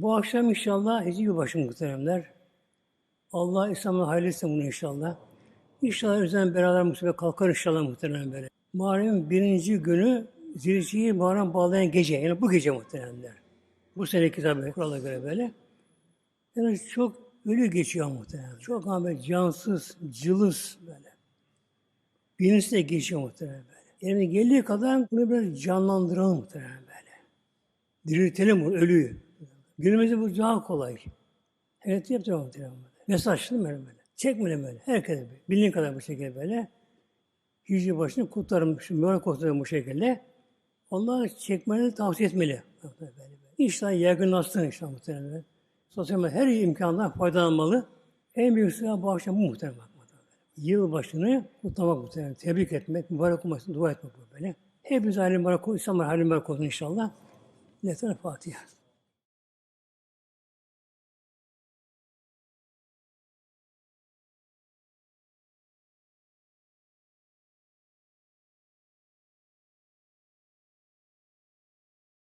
Bu akşam inşallah Hicri yılbaşı muhteremler. Allah İslam'ın hayırlısı bunu inşallah. İnşallah üzerine beraber musibet kalkar inşallah muhterem böyle. Muharrem'in birinci günü Zilhicce'yi Muharrem bağlayan gece. Yani bu gece muhteremler. Bu seneki tabi kurala göre böyle. Yani çok ölü geçiyor muhterem. Çok ama cansız, cılız böyle. Birincisi de geçiyor muhterem böyle. Yani geldiği kadar bunu biraz canlandıralım muhterem böyle. Diriltelim bu ölüyü. Günümüzde bu daha kolay. Evet yapacağım muhterem böyle. Mesajlı böyle böyle. Çekmeli böyle. Herkes böyle. Bildiğin kadar bu şekilde böyle. Hicri başını kutlarım, şu mübarek kutlarım bu şekilde. Onları çekmeni tavsiye etmeli. Böyle böyle. İnşallah yaygınlaşsın inşallah muhtemelen. Sosyal medya her imkandan faydalanmalı. En büyük sıra bu akşam bu muhtemelen. Yılbaşını kutlamak muhtemelen. Tebrik etmek, mübarek olmasını dua etmek böyle. Hepimiz halim mübarek olsun, İslam halim mübarek olsun inşallah. Yeter Fatiha.